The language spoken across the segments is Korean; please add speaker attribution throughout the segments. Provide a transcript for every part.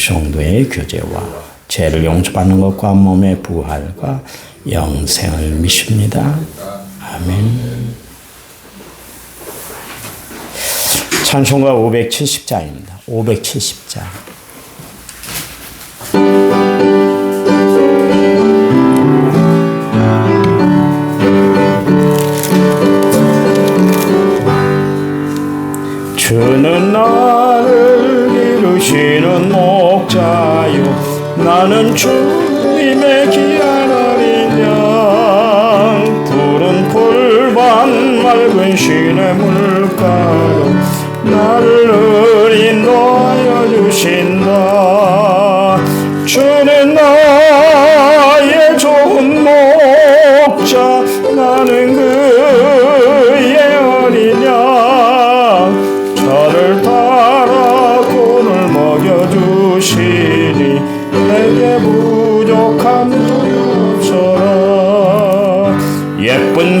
Speaker 1: 성도의 교제와 죄를 용서받는 것과 몸의 부활과 영생을 믿습니다. 아멘. 찬송가 570장입니다. 570장. 주님의 귀한 어린 양 푸른 풀밭 맑은 시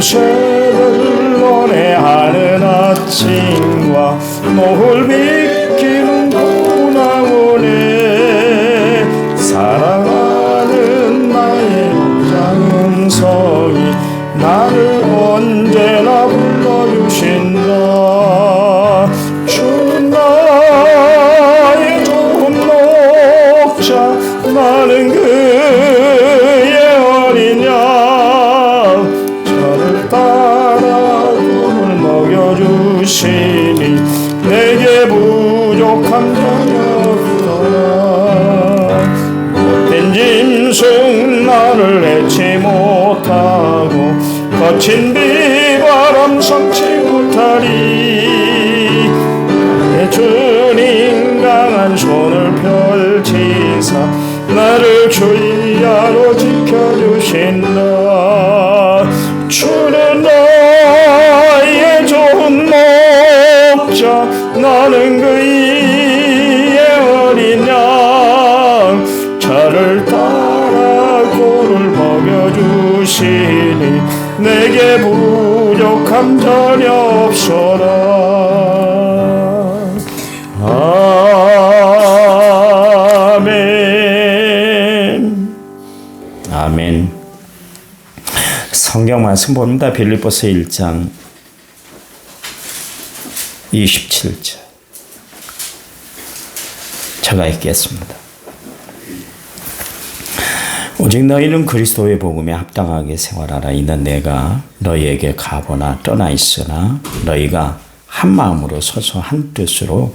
Speaker 1: 새를 노래하는 아침과 노을 비 거친 비바람 삼치 못하리. 내 주님 강한 손을 펼치사 나를 주야로 지켜주신다. 주 전혀 없어라. 아멘. 아멘. 성경 말씀 봅니다. 빌립보서 1장 27절. 제가 읽겠습니다 오직 너희는 그리스도의 복음에 합당하게 생활하라 이는 내가 너희에게 가보나 떠나 있으나 너희가 한 마음으로 서서 한 뜻으로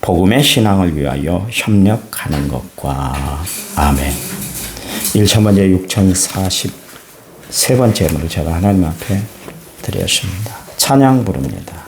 Speaker 1: 복음의 신앙을 위하여 협력하는 것과 아멘. 1천 번째 6043번째로 제가 하나님 앞에 드렸습니다. 찬양 부릅니다.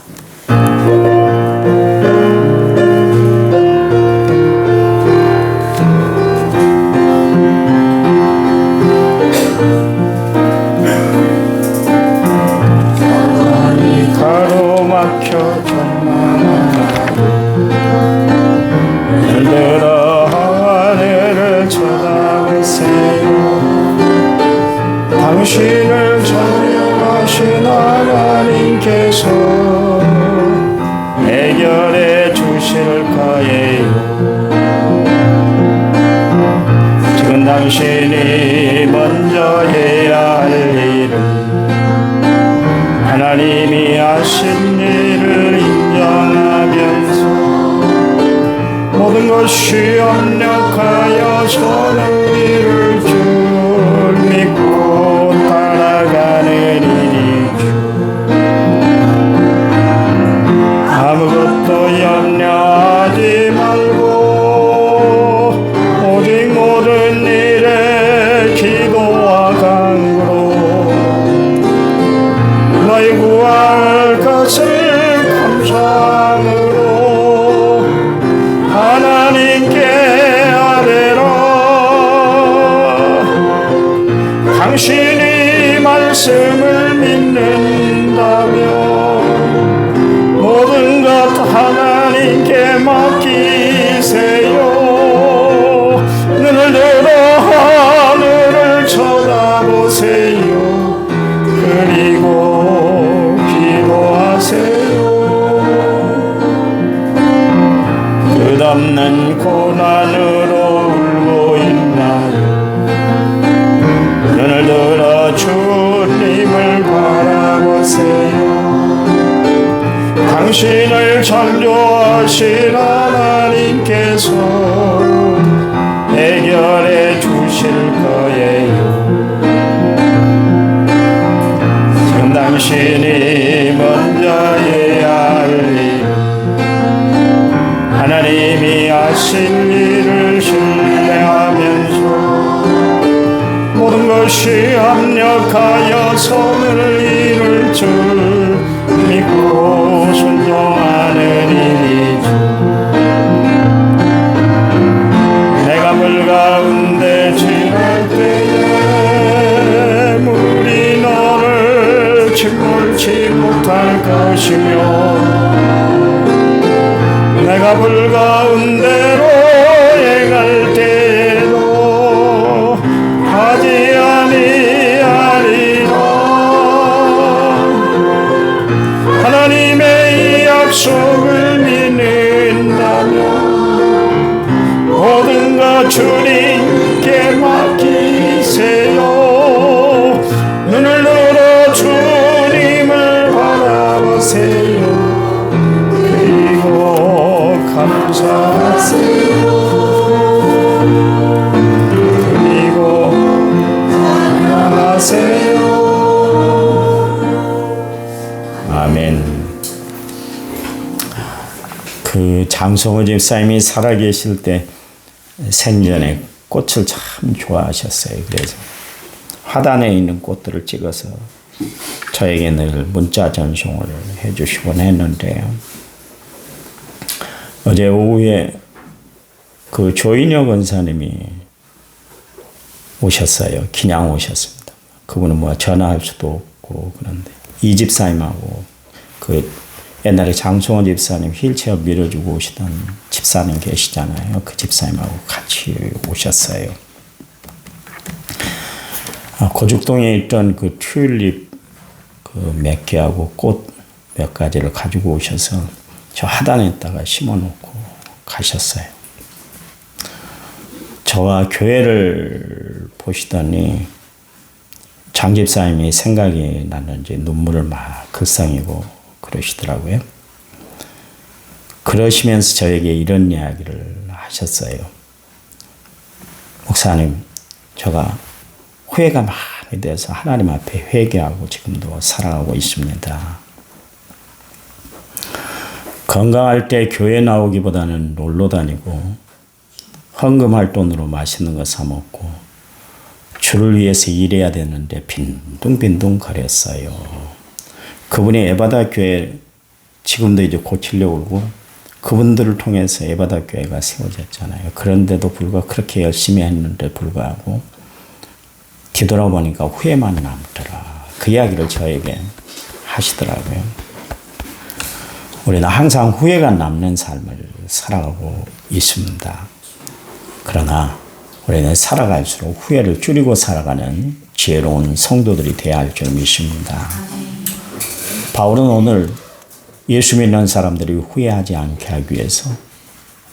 Speaker 1: 창조하신 하나님께서 해결해 주실 거예요. 지금 당신이 먼저 해야 할 일, 하나님이 하신 일을 신뢰하면서 모든 것이 합력하여 선을 이룰 줄 것이며 내가 물 가운데로 장성호 집사님이 살아계실 때 생전에 꽃을 참 좋아하셨어요. 그래서 화단에 있는 꽃들을 찍어서 저에게 늘 문자 전송을 해주시곤 했는데요. 어제 오후에 그 조인혁 원사님이 오셨어요. 기냥 오셨습니다. 그분은 뭐 전화할 수도 없고 그런데 이 집사님하고 그 옛날에 장송원 집사님 휠체어 밀어주고 오시던 집사님 계시잖아요. 그 집사님하고 같이 오셨어요. 아, 고죽동에 있던 그 튤립 그 몇 개하고 꽃 몇 가지를 가지고 오셔서 저 하단에다가 심어놓고 가셨어요. 저와 교회를 보시더니 장 집사님이 생각이 났는지 눈물을 막 글썽이고 그러시더라고요. 그러시면서 저에게 이런 이야기를 하셨어요. 목사님, 제가 후회가 많이 돼서 하나님 앞에 회개하고 지금도 살아가고 있습니다. 건강할 때 교회 나오기보다는 놀러 다니고 헌금할 돈으로 맛있는 거 사 먹고 주를 위해서 일해야 되는데 빈둥빈둥 거렸어요. 그분이 에바다 교회 지금도 이제 고치려고 그러고 그분들을 통해서 에바다 교회가 세워졌잖아요. 그런데도 불구하고 그렇게 열심히 했는데 불구하고 뒤돌아보니까 후회만 남더라. 그 이야기를 저에게 하시더라고요. 우리는 항상 후회가 남는 삶을 살아가고 있습니다. 그러나 우리는 살아갈수록 후회를 줄이고 살아가는 지혜로운 성도들이 되어야 할 줄 믿습니다. 바울은 오늘 예수 믿는 사람들이 후회하지 않게 하기 위해서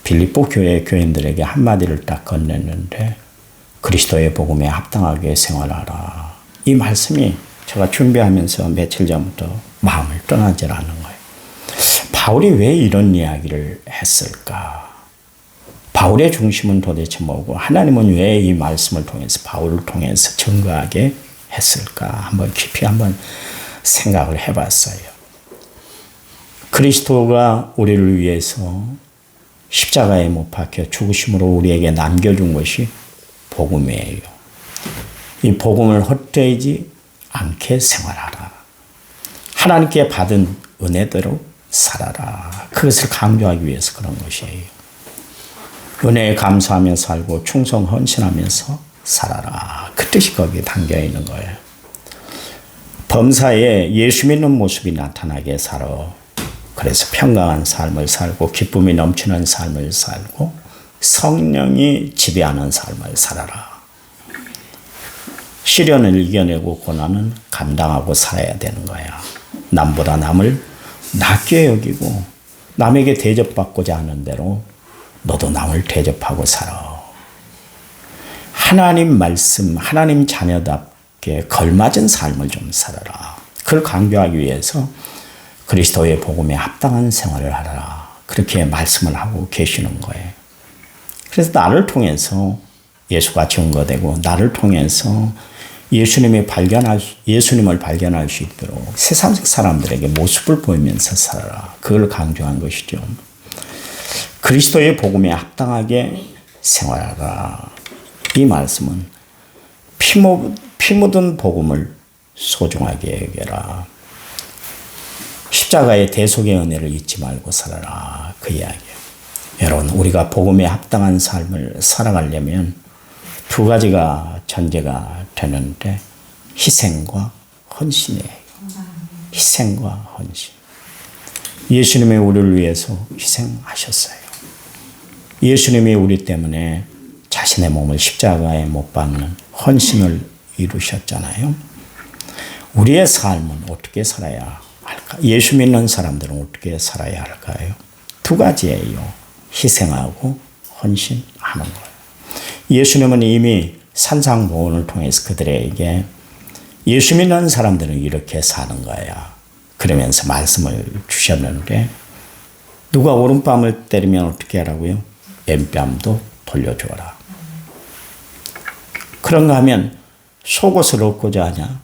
Speaker 1: 빌립보 교회 교인들에게 한마디를 딱 건넸는데 그리스도의 복음에 합당하게 생활하라. 이 말씀이 제가 준비하면서 며칠 전부터 마음을 떠나질 않는 거예요. 바울이 왜 이런 이야기를 했을까? 바울의 중심은 도대체 뭐고 하나님은 왜 이 말씀을 통해서 바울을 통해서 증거하게 했을까? 한번 깊이 한번 생각을 해봤어요. 그리스도가 우리를 위해서 십자가에 못 박혀 죽으심으로 우리에게 남겨준 것이 복음이에요. 이 복음을 헛되지 않게 생활하라. 하나님께 받은 은혜대로 살아라. 그것을 강조하기 위해서 그런 것이에요. 은혜에 감사하며 살고 충성 헌신하면서 살아라. 그 뜻이 거기에 담겨 있는 거예요. 범사에 예수 믿는 모습이 나타나게 살아. 그래서 평강한 삶을 살고 기쁨이 넘치는 삶을 살고 성령이 지배하는 삶을 살아라. 시련을 이겨내고 고난은 감당하고 살아야 되는 거야. 남보다 남을 낮게 여기고 남에게 대접받고자 하는 대로 너도 남을 대접하고 살아. 하나님 말씀, 하나님 자녀답게 걸맞은 삶을 좀 살아라. 그걸 강조하기 위해서 그리스도의 복음에 합당한 생활을 하라. 그렇게 말씀을 하고 계시는 거예요. 그래서 나를 통해서 예수가 증거되고 나를 통해서 예수님이 발견할 수- 예수님을 발견할 수 있도록 세상 사람들에게 모습을 보이면서 살아라. 그걸 강조한 것이죠. 그리스도의 복음에 합당하게 생활하라. 이 말씀은 피, 모, 피 묻은 복음을 소중하게 여겨라. 십자가의 대속의 은혜를 잊지 말고 살아라. 그 이야기예요. 여러분, 우리가 복음에 합당한 삶을 살아가려면 두 가지가 전제가 되는데 희생과 헌신이에요. 희생과 헌신. 예수님이 우리를 위해서 희생하셨어요. 예수님이 우리 때문에 자신의 몸을 십자가에 못 박는 헌신을 이루셨잖아요. 우리의 삶은 어떻게 살아야 할까? 예수 믿는 사람들은 어떻게 살아야 할까요? 두 가지예요. 희생하고 헌신하는 거예요. 예수님은 이미 산상보훈을 통해서 그들에게 예수 믿는 사람들은 이렇게 사는 거야. 그러면서 말씀을 주셨는데 누가 오른뺨을 때리면 어떻게 하라고요? 왼뺨도 돌려주어라. 그런가 하면 속옷을 얻고자 하냐?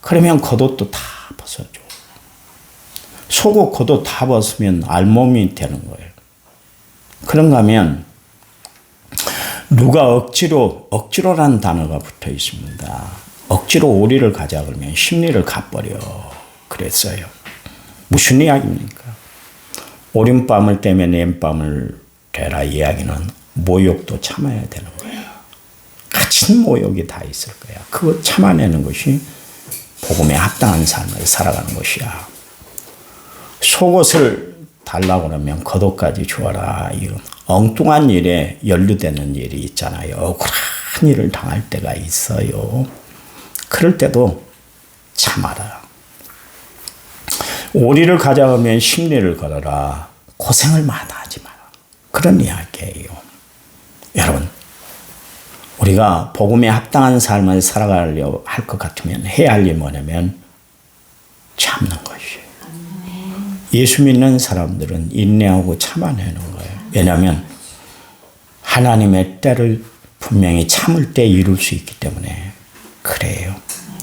Speaker 1: 그러면 겉옷도 다 벗어줘. 속옷 겉옷 다 벗으면 알몸이 되는 거예요. 그런가 하면 누가 억지로 억지로라는 단어가 붙어 있습니다. 억지로 오리를 가자 그러면 심리를 가버려 그랬어요. 무슨 이야기입니까? 오른밤을 떼면 왼밤을 되라 이야기는 모욕도 참아야 되는. 갇 힌 모욕이 다 있을 거야. 그거 참아내는 것이 복음에 합당한 삶을 살아가는 것이야. 속옷을 달라고 그러면 겉옷까지 주어라. 이런 엉뚱한 일에 연루되는 일이 있잖아요. 억울한 일을 당할 때가 있어요. 그럴 때도 참아라. 오리를 가져가면 심리를 걸어라. 고생을 마다 하지 마라. 그런 이야기예요. 여러분, 우리가 복음에 합당한 삶을 살아가려 할 것 같으면 해야 할일 뭐냐면 참는 것이에요. 예수 믿는 사람들은 인내하고 참아내는 거예요. 왜냐하면 하나님의 때를 분명히 참을 때 이룰 수 있기 때문에 그래요.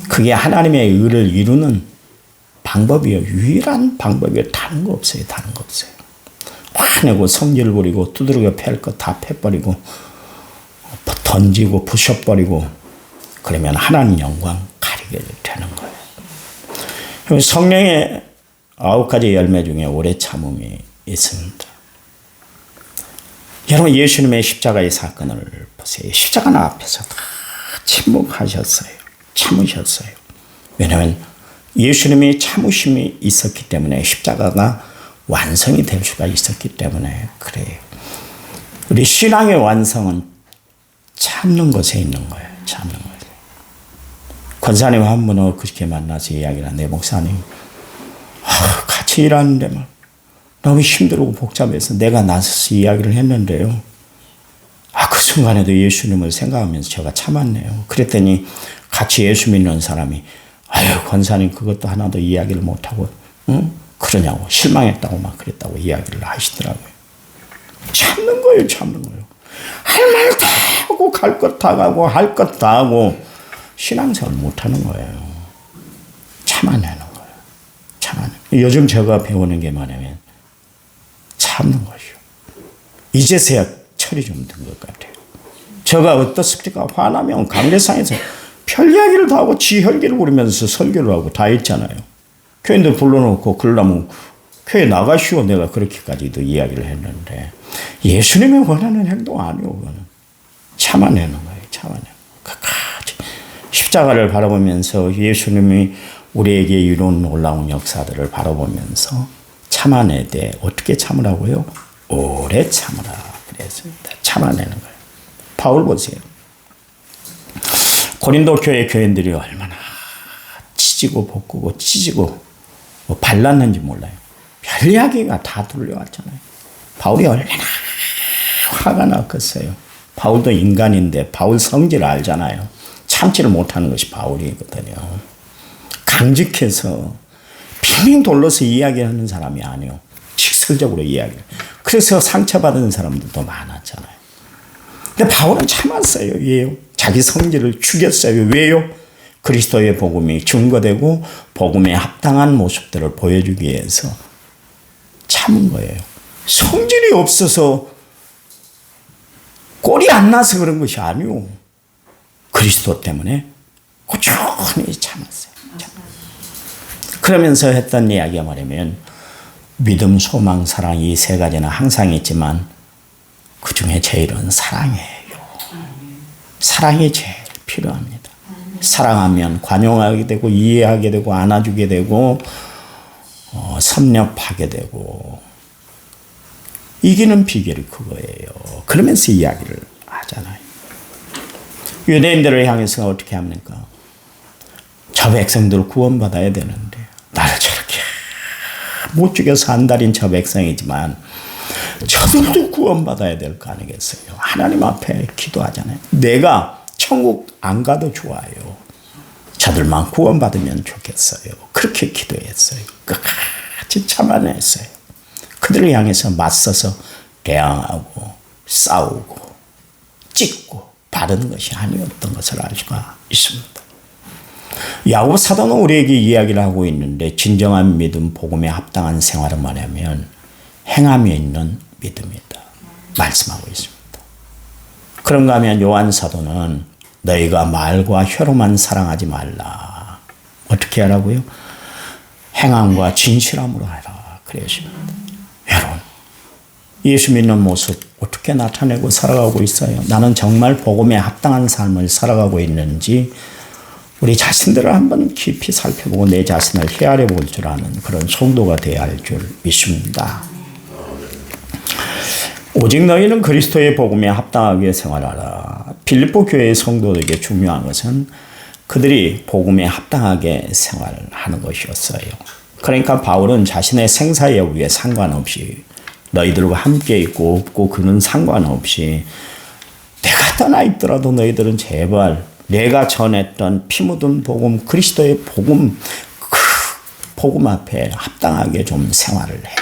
Speaker 1: 그게 하나님의 의를 이루는 방법이요. 유일한 방법이요. 다른 거 없어요. 다른 거 없어요. 화내고 성질 부리고 두드러겨 팰것다 패버리고 던지고 부셔버리고 그러면 하나님 영광 가리게 되는 거예요. 성령의 아홉 가지 열매 중에 오래 참음이 있습니다. 여러분 예수님의 십자가의 사건을 보세요. 십자가 앞에서 다 침묵하셨어요. 참으셨어요. 왜냐하면 예수님이 참으심이 있었기 때문에 십자가가 완성이 될 수가 있었기 때문에 그래요. 우리 신앙의 완성은 참는 것에 있는 거예요. 참는 거예요. 권사님 한 분은 그렇게 만나서 이야기를 하는데 목사님 아, 같이 일하는데 막 너무 힘들고 복잡해서 내가 나서서 이야기를 했는데요. 아, 그 순간에도 예수님을 생각하면서 제가 참았네요. 그랬더니 같이 예수 믿는 사람이 아유, 권사님 그것도 하나도 이야기를 못하고, 응? 그러냐고, 실망했다고 막 그랬다고 이야기를 하시더라고요. 참는 거예요, 참는 거예요. 할 말 다 하고, 갈 것 다 가고, 할 것 다 하고, 신앙생활 못 하는 거예요. 참아내는 거예요. 참아내. 요즘 제가 배우는 게 뭐냐면, 참는 것이요. 이제서야 철이 좀 든 것 같아요. 제가 어떻습니까? 화나면 강대상에서 별 이야기를 다 하고 지 혈기를 부리면서 설교를 하고 다 했잖아요. 교인들 불러놓고 그러려면 교회 나가시오 내가 그렇게까지도 이야기를 했는데 예수님이 원하는 행동 아니오 그거는 참아내는 거예요 참아내는 거. 끝까지 십자가를 바라보면서 예수님이 우리에게 이룬 놀라운 역사들을 바라보면서 참아내되 어떻게 참으라고요? 오래 참으라 그랬습니다. 참아내는 거예요. 바울 보세요. 고린도 교회 교인들이 얼마나 찢고 볶고 찢고 뭐 발랐는지 몰라요. 별 이야기가 다 들려왔잖아요. 바울이 얼마나 화가 났겠어요. 바울도 인간인데 바울 성질을 알잖아요. 참지를 못하는 것이 바울이거든요. 강직해서 빙빙 돌려서 이야기하는 사람이 아니요. 직설적으로 이야기. 그래서 상처받은 사람들도 많았잖아요. 근데 바울은 참았어요. 왜요? 자기 성질을 죽였어요. 왜요? 그리스도의 복음이 증거되고 복음에 합당한 모습들을 보여주기 위해서 참은 거예요. 성질이 없어서 꼴이 안 나서 그런 것이 아니오. 그리스도 때문에 꾸준히 참았어요. 그러면서 했던 이야기가 말하면 믿음, 소망, 사랑 이 세 가지는 항상 있지만 그 중에 제일은 사랑이에요. 사랑이 제일 필요합니다. 사랑하면 관용하게 되고 이해하게 되고 안아주게 되고 어, 섭렵하게 되고 이기는 비결이 그거예요. 그러면서 이야기를 하잖아요. 유대인들을 향해서 어떻게 합니까? 저 백성들 구원받아야 되는데 나를 저렇게 못 죽여서 안달인 저 백성이지만 저들도 구원받아야 될 거 아니겠어요? 하나님 앞에 기도하잖아요. 내가 천국 안 가도 좋아요. 저들만 구원받으면 좋겠어요. 그렇게 기도했어요. 끝까지 참아냈어요. 그들을 향해서 맞서서 대항하고 싸우고 찍고 바른 것이 아니었던 것을 알 수가 있습니다. 야곱 사도는 우리에게 이야기를 하고 있는데 진정한 믿음, 복음에 합당한 생활을 말하면 행함에 있는 믿음이다. 말씀하고 있습니다. 그런가 하면 요한 사도는 너희가 말과 혀로만 사랑하지 말라. 어떻게 하라고요? 행함과 진실함으로 하라. 그러십니다. 예수 믿는 모습 어떻게 나타내고 살아가고 있어요? 나는 정말 복음에 합당한 삶을 살아가고 있는지 우리 자신들을 한번 깊이 살펴보고 내 자신을 헤아려 볼 줄 아는 그런 성도가 되어야 할 줄 믿습니다. 오직 너희는 그리스도의 복음에 합당하게 생활하라. 빌립보 교회의 성도들에게 중요한 것은 그들이 복음에 합당하게 생활하는 것이었어요. 그러니까 바울은 자신의 생사 여부에 상관없이 너희들과 함께 있고 없고 그는 상관없이 내가 떠나 있더라도 너희들은 제발 내가 전했던 피 묻은 복음 그리스도의 복음 그 복음 앞에 합당하게 좀 생활을 해.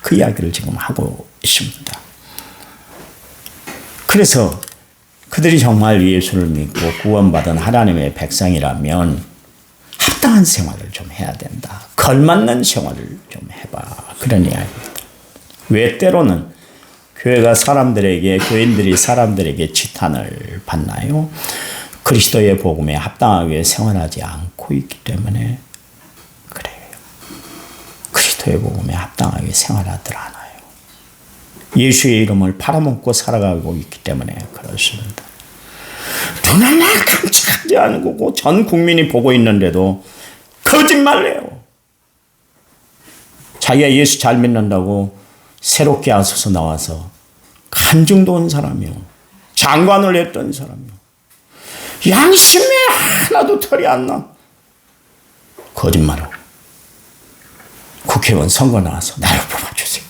Speaker 1: 그 이야기를 지금 하고 있습니다. 그래서 그들이 정말 예수를 믿고 구원받은 하나님의 백성이라면 합당한 생활을 좀 해야 된다. 걸맞는 생활을 좀 해봐. 그런 이야기입니다. 왜 때로는 교회가 사람들에게, 교인들이 사람들에게 지탄을 받나요? 그리스도의 복음에 합당하게 생활하지 않고 있기 때문에 그래요. 그리스도의 복음에 합당하게 생활하들 않아요. 예수의 이름을 팔아먹고 살아가고 있기 때문에 그렇습니다. 눈 하나 깜짝하지 않고 전 국민이 보고 있는데도 거짓말해요. 자기가 예수 잘 믿는다고 새롭게 아서서 나와서 간증도 온 사람이요. 장관을 했던 사람이요. 양심에 하나도 털이 안 나. 거짓말하고. 국회의원 선거 나와서 나를 뽑아주세요.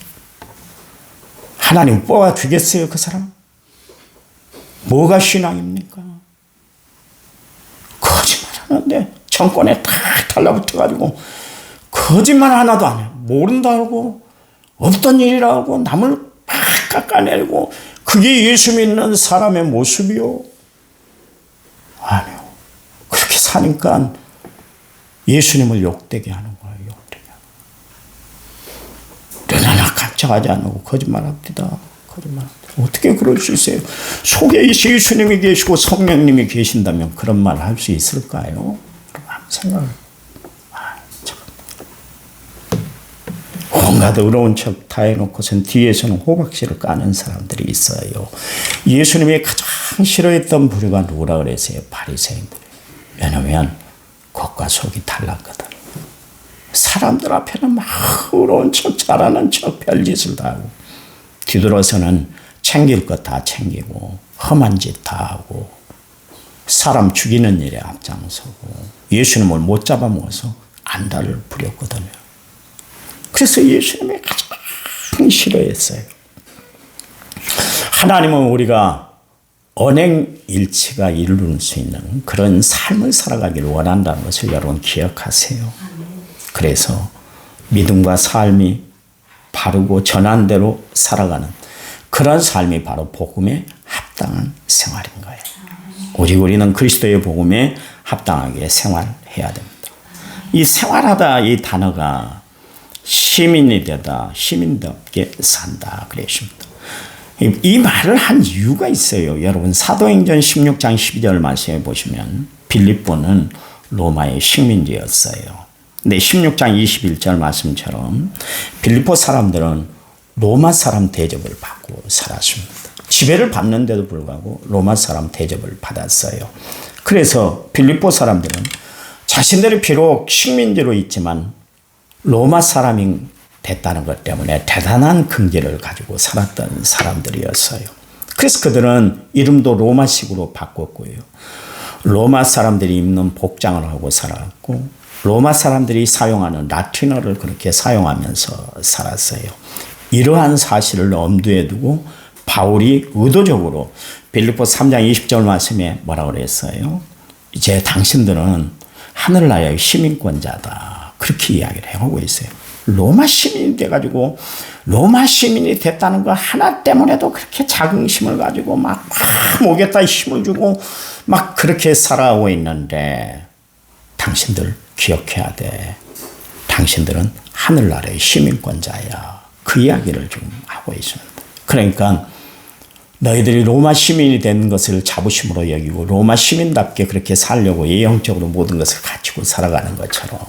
Speaker 1: 하나님 뽑아주겠어요, 그 사람? 뭐가 신앙입니까? 거짓말 하는데 정권에 탁 달라붙어가지고 거짓말 하나도 안 해요. 모른다고 없던 일이라고 남을 막 깎아내고 그게 예수 믿는 사람의 모습이요. 아니요. 그렇게 사니까 예수님을 욕되게 하는 거예요. 욕되게. 눈 하나 깜짝하지 않고 거짓말합니다. 거짓말합니다. 어떻게 그럴 수 있어요? 속에 예수님이 계시고 성령님이 계신다면 그런 말 할 수 있을까요? 생각을. 아, 참. 온갖 의로운 척 다 해놓고 선 뒤에서는 호박씨를 까는 사람들이 있어요. 예수님이 가장 싫어했던 부류가 누구라 그랬어요? 바리새인들. 왜냐면 겉과 속이 달랐거든. 사람들 앞에는 막 의로운 척 잘하는 척 별짓을 다 하고 뒤돌아서는 챙길 것 다 챙기고 험한 짓 다 하고 사람 죽이는 일에 앞장서고 예수님을 못 잡아먹어서 안달을 부렸거든요. 그래서 예수님이 가장 싫어했어요. 하나님은 우리가 언행일치가 이룰 수 있는 그런 삶을 살아가기를 원한다는 것을 여러분 기억하세요. 그래서 믿음과 삶이 바르고 전환대로 살아가는 그런 삶이 바로 복음에 합당한 생활인 거예요. 오직 우리는 그리스도의 복음에 합당하게 생활해야 됩니다. 이 생활하다 이 단어가 시민이 되다, 시민답게 산다 그랬습니다. 이, 이 말을 한 이유가 있어요. 여러분 사도행전 16장 12절 말씀해 보시면 빌립보는 로마의 식민지였어요. 근데 16장 21절 말씀처럼 빌립보 사람들은 로마 사람 대접을 받고 살았습니다. 지배를 받는데도 불구하고 로마 사람 대접을 받았어요. 그래서 빌립보 사람들은 자신들이 비록 식민지로 있지만 로마 사람이 됐다는 것 때문에 대단한 근기를 가지고 살았던 사람들이었어요. 그래서 그들은 이름도 로마식으로 바꿨고요. 로마 사람들이 입는 복장을 하고 살았고 로마 사람들이 사용하는 라틴어를 그렇게 사용하면서 살았어요. 이러한 사실을 엄두에 두고 바울이 의도적으로 빌립보 3장 20절 말씀에 뭐라고 그랬어요? 이제 당신들은 하늘나라의 시민권자다. 그렇게 이야기를 하고 있어요. 로마 시민이 돼가지고 로마 시민이 됐다는 거 하나 때문에도 그렇게 자긍심을 가지고 막, 막 목에다 힘을 주고 막 그렇게 살아오고 있는데 당신들 기억해야 돼. 당신들은 하늘나라의 시민권자야. 그 이야기를 지금 하고 있습니다. 그러니까 너희들이 로마 시민이 된 것을 자부심으로 여기고 로마 시민답게 그렇게 살려고 예형적으로 모든 것을 갖추고 살아가는 것처럼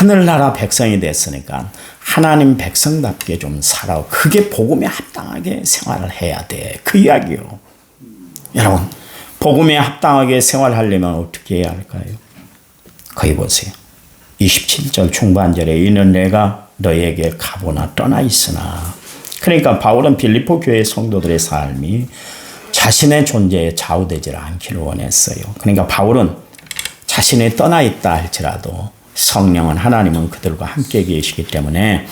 Speaker 1: 하늘나라 백성이 됐으니까 하나님 백성답게 좀 살아. 그게 복음에 합당하게 생활을 해야 돼. 그 이야기요. 여러분, 복음에 합당하게 생활하려면 어떻게 해야 할까요? 거기 보세요. 27절 중반절에 이는 내가 너에게 가보나 떠나 있으나 그러니까 바울은 빌리포 교회 성도들의 삶이 자신의 존재에 좌우되지 않기를 원했어요. 그러니까 바울은 자신이 떠나 있다 할지라도 성령은 하나님은 그들과 함께 계시기 때문에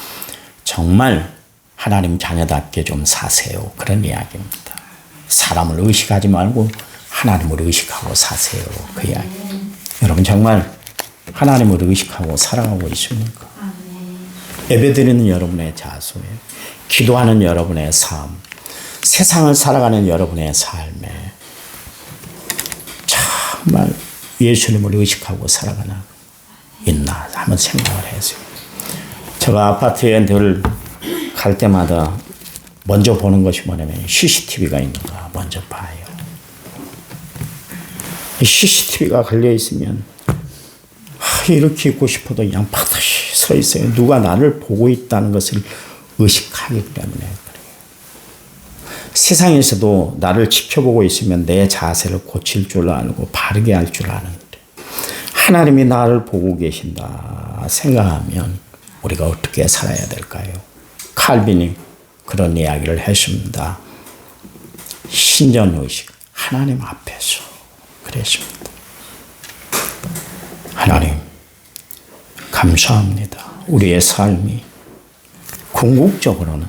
Speaker 1: 정말 하나님 자녀답게 좀 사세요. 그런 이야기입니다. 사람을 의식하지 말고 하나님을 의식하고 사세요. 그 이야기. 여러분 정말 하나님을 의식하고 살아가고 있습니까? 예배드리는 여러분의 자소예요. 기도하는 여러분의 삶, 세상을 살아가는 여러분의 삶에 정말 예수님을 의식하고 살아가나 있나 한번 생각을 해세요. 제가 아파트에 늘 갈 때마다 먼저 보는 것이 뭐냐면 CCTV가 있는가 먼저 봐요. CCTV가 걸려 있으면 이렇게 있고 싶어도 그냥 바닥이 서 있어요. 누가 나를 보고 있다는 것을 의식하기 때문에 그래요. 세상에서도 나를 지켜보고 있으면 내 자세를 고칠 줄 알고 바르게 할 줄 아는데 하나님이 나를 보고 계신다 생각하면 우리가 어떻게 살아야 될까요? 칼빈이 그런 이야기를 했습니다. 신전의식 하나님 앞에서 그랬습니다. 하나님 감사합니다. 우리의 삶이 궁극적으로는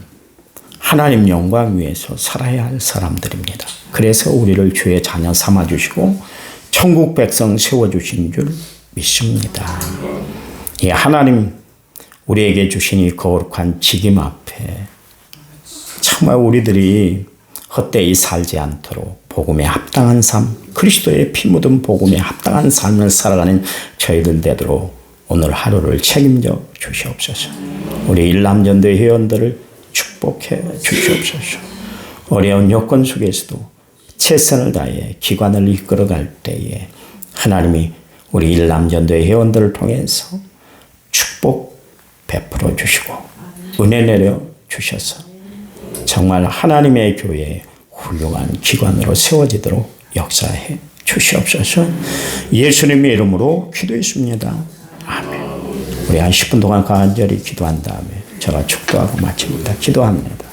Speaker 1: 하나님 영광 위에서 살아야 할 사람들입니다. 그래서 우리를 주의 자녀 삼아 주시고 천국 백성 세워 주신 줄 믿습니다. 이 하나님 우리에게 주신 이 거룩한 직임 앞에 정말 우리들이 헛되이 살지 않도록 복음에 합당한 삶, 그리스도의 피 묻은 복음에 합당한 삶을 살아가는 저희들 되도록 오늘 하루를 책임져 주시옵소서. 우리 일남전대 회원들을 축복해 주시옵소서. 어려운 여건 속에서도 최선을 다해 기관을 이끌어갈 때에 하나님이 우리 일남전대 회원들을 통해서 축복 베풀어 주시고 은혜 내려 주셔서 정말 하나님의 교회에 훌륭한 기관으로 세워지도록 역사해 주시옵소서. 예수님의 이름으로 기도했습니다. 아멘. 우리 한 10분 동안 간절히 기도한 다음에 제가 축도하고 마칩니다. 기도합니다.